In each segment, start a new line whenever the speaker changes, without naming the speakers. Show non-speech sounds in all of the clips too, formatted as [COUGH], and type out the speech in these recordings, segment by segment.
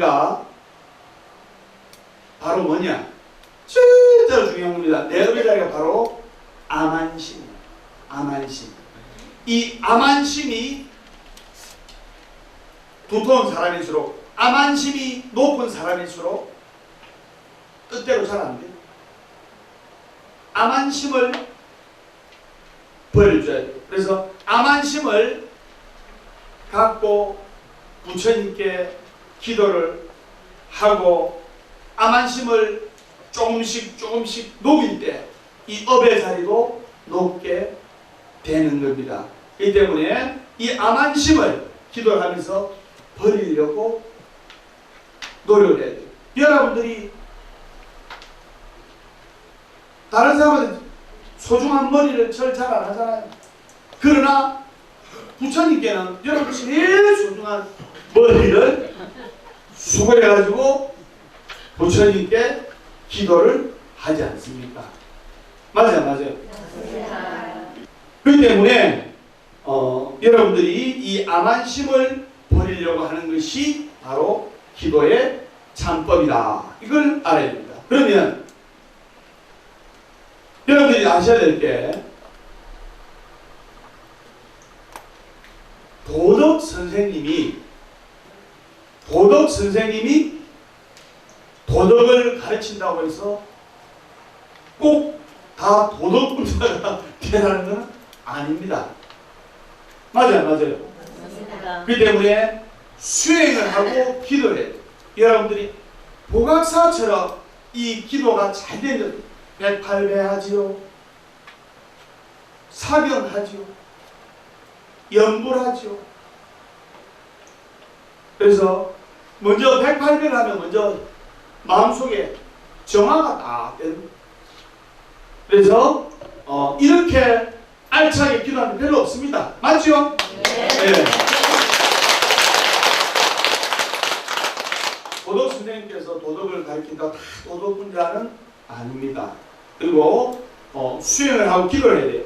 자리가 바로 뭐냐? 진짜 중요한 겁니다. 자리가 바로 암안심이에요. 암안심. 이 암안심이 두터운 사람일수록 암안심이 높은 사람일수록 뜻대로 잘 안 돼요. 암안심을 버려줘야 돼요. 그래서 암안심을 갖고 부처님께 기도를 하고 암안심을 조금씩 조금씩 녹일 때 이 업의 자리도 높게 되는 겁니다. 이 때문에 이 암안심을 기도를 하면서 버리려고 노력을 해야 돼요. 여러분들이 다른 사람은 소중한 머리를 절잘 안 하잖아요. 그러나 부처님께는 여러분 제일 소중한 머리를 수고해가지고 부처님께 기도를 하지 않습니까? 맞아요, 맞아요. 그렇기 때문에 어, 여러분들이 이 암안심을 버리려고 하는 것이 바로 기도의 참법이다. 이걸 알아야 됩니다. 그러면 여러분들이 아셔야 될 게 도덕 선생님이 도덕 선생님이 도덕을 가르친다고 해서 꼭 다 도덕분자가 되라는 [LAUGHS] 건 아닙니다. 맞아요, 맞아요.
맞습니다.
그렇기 때문에 수행을 하고 기도를 해요. 여러분들이 보각사처럼 이 기도가 잘 되면 백팔배하지요. 사견하지요. 연불하지요. 그래서 먼저 백팔배를 하면 먼저 마음속에 정화가 딱 되는. 그래서 어, 이렇게 알차게 기도하는 게 별로 없습니다. 맞죠? 네. 도덕 선생님께서 도덕을 가르친다 다 도덕 분자는 아닙니다. 그리고 어, 수행을 하고 기도를 해야 돼요.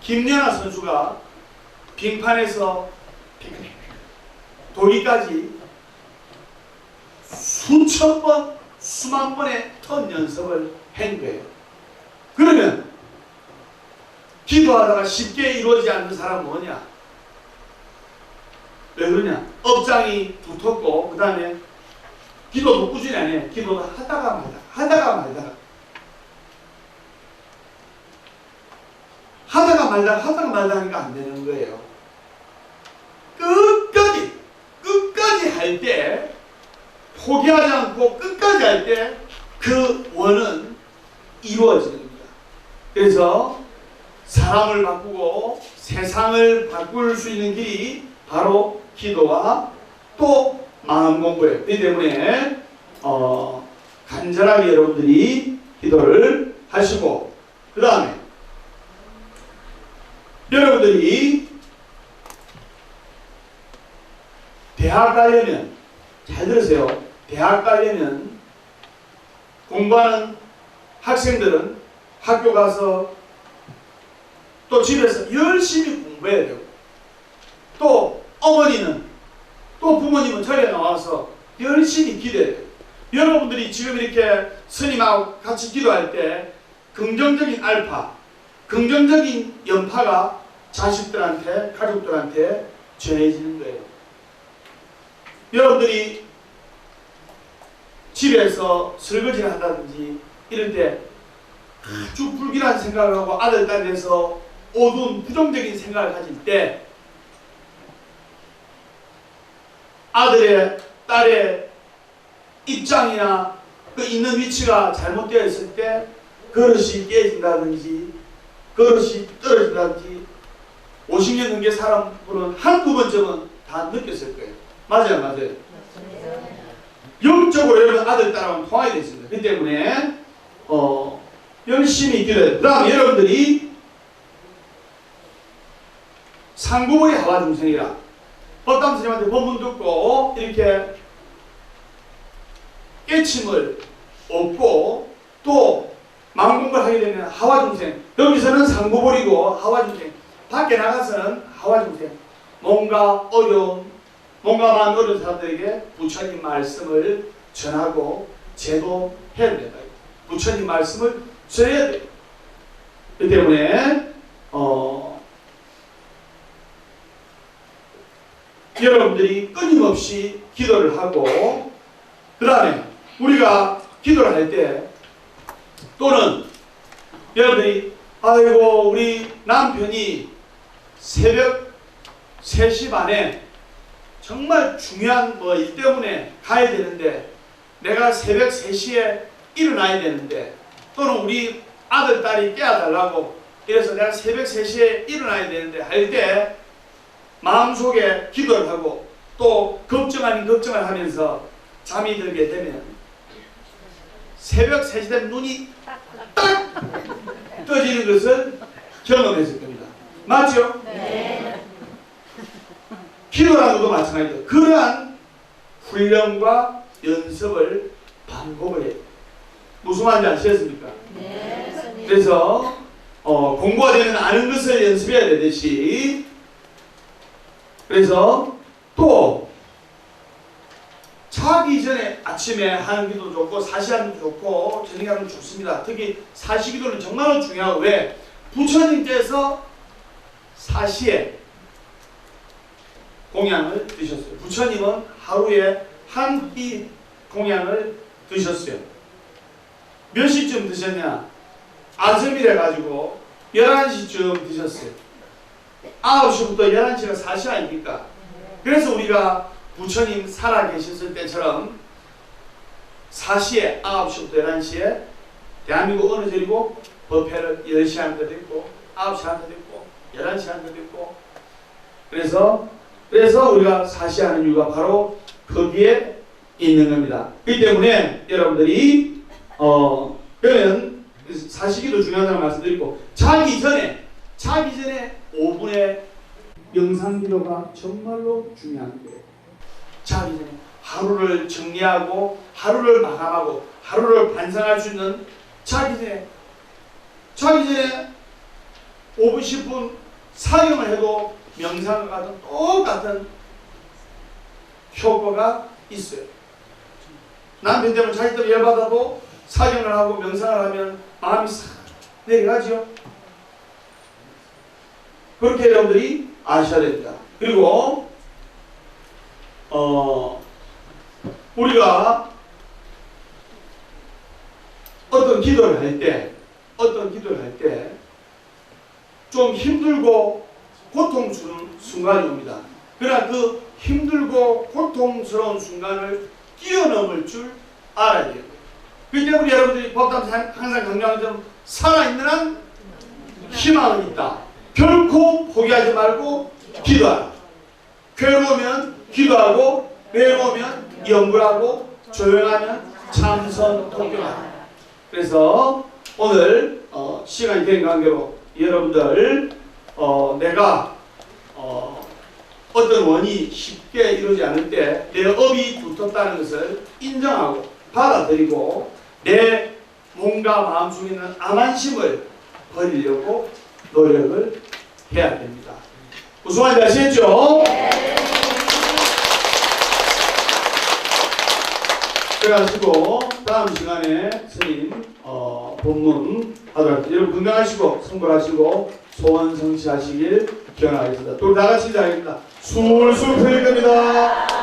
김연아 선수가 빙판에서 도기까지 수천 번, 수만 번의 턴 연습을 한 거예요. 그러면 기도하다가 쉽게 이루어지지 않는 사람은 뭐냐? 왜 그러냐? 업장이 두텁고 그 다음에 기도도 꾸준히 안 해. 기도도 하다가 말다가 하다가 말다가 하다가 말다가 하다가 말다가 하니까 안 되는 거예요. 끝까지 끝까지 할 때 포기하지 않고 끝까지 할 때 그 원은 이루어지는 겁니다. 그래서 사람을 바꾸고 세상을 바꿀 수 있는 길이 바로 기도와 또 마음 공부예요. 그렇기 때문에 어, 간절하게 여러분들이 기도를 하시고 그 다음에 여러분들이 대학 가려면 잘 들으세요. 대학 가려면 공부하는 학생들은 학교 가서 또 집에서 열심히 공부해야 되고 또 어머니는 또 부모님은 절에 나와서 열심히 기도해야 돼요. 여러분들이 지금 이렇게 스님하고 같이 기도할 때 긍정적인 알파, 긍정적인 연파가 자식들한테, 가족들한테 전해지는 거예요. 여러분들이 집에서 설거지를 한다든지 이럴 때 아주 불길한 생각을 하고 아들, 딸에서 어두운 부정적인 생각을 가질 때 아들의 딸의 입장이나 그 있는 위치가 잘못되어 있을 때 그릇이 깨진다든지 그릇이 떨어진다든지 50년 넘게 분은 한두 번쯤은 다 느꼈을 거예요. 맞아요, 맞아요. 영적으로 여러분 아들, 딸하고 통하게 되어 있습니다. 그 때문에 어, 열심히 기도해요. 그 다음에 여러분들이 상구물이 하와 중생이라 법담 스님한테 법문 듣고 이렇게 깨침을 얻고 또 공부를 하게 되면 하와 중생 여기서는 상구벌이고 하와 중생 밖에 나가서는 하와 중생 뭔가 어려움 몸과 마음 어려운 사람들에게 부처님 말씀을 전하고 제도해야 된다. 부처님 말씀을 전해야 돼요. 그 때문에 어, 여러분들이 끊임없이 기도를 하고 그 다음에 우리가 기도를 할 때 또는 여러분들이 아이고 우리 남편이 새벽 3시 반에 정말 중요한 뭐 일 때문에 가야 되는데 내가 새벽 3시에 일어나야 되는데 또는 우리 아들 딸이 깨워달라고 이래서 내가 새벽 3시에 일어나야 되는데 할 때 마음속에 기도를 하고 또 걱정 아닌 걱정을 하면서 잠이 들게 되면 새벽 3시 되면 눈이 딱 떠지는 것을 경험했을 겁니다. 맞죠? 기도라는 것도 마찬가지죠. 그러한 훈련과 연습을 반복을 해요. 무슨 말인지 아시겠습니까? 그래서 어, 공부가 되면 아는 것을 연습해야 되듯이 그래서 또 자기 전에 아침에 하는 기도 좋고 사시하는 좋고 저녁에 하는 기도 좋습니다. 특히 사시 기도는 정말로 중요하고 왜? 부처님께서 사시에 공양을 드셨어요. 부처님은 하루에 한 끼 공양을 드셨어요. 몇 시쯤 드셨냐? 아침이래 가지고 11시쯤 드셨어요. 9시부터 11시가 사시 아닙니까? 그래서 우리가 부처님 살아 계셨을 때처럼 사시에 9시부터 11시에 대한민국 어느 절이고 법회를 10시 하는 데도 있고 9시 하는 데도 있고 11시 하는 데도 있고 그래서 그래서 우리가 사시하는 이유가 바로 거기에 있는 겁니다. 그렇기 때문에 여러분들이 어 그러면 사시기도 중요하다는 말씀드리고 자기 전에 자기 전에 5분의 명상 기도가 정말로 중요한 거예요. 자기 전에 하루를 정리하고 하루를 마감하고 하루를 반성할 수 있는 자기 전에 자기 전에 5분 10분 사용을 해도 명상과 같은 똑같은 효과가 있어요. 남편 때문에 자기 때문에 열받아도 사경을 하고 명상을 하면 마음이 싹 내려가죠. 그렇게 여러분들이 아셔야 됩니다. 그리고 어 우리가 어떤 기도를 할 때 어떤 기도를 할 때 좀 힘들고 고통스러운 순간이 옵니다. 그러나 그 힘들고 고통스러운 순간을 뛰어넘을 줄 알아야 돼요. 때문에 여러분들이 법담 항상 강조하는 점 살아있는 한 희망은 있다. 결코 포기하지 말고 기도하라. 괴로우면 기도하고 외로우면 연구하고 조용하면 참선 통경하라. 그래서 오늘 어, 시간이 된 관계로 여러분들 어, 내가 어, 어떤 원이 쉽게 이루어지지 않을 때 내 업이 두텁다는 것을 인정하고 받아들이고 내 몸과 마음속에 있는 암한심을 버리려고 노력을 해야 됩니다. 무슨 말인지 아시겠죠? 그래가지고 다음 시간에 스님 어, 본문 하도록 하겠습니다. 여러분 건강하시고 성불하시고 소원 성취하시길 기원하겠습니다. 또 나가시기 바랍니다. 술술 풀릴 겁니다.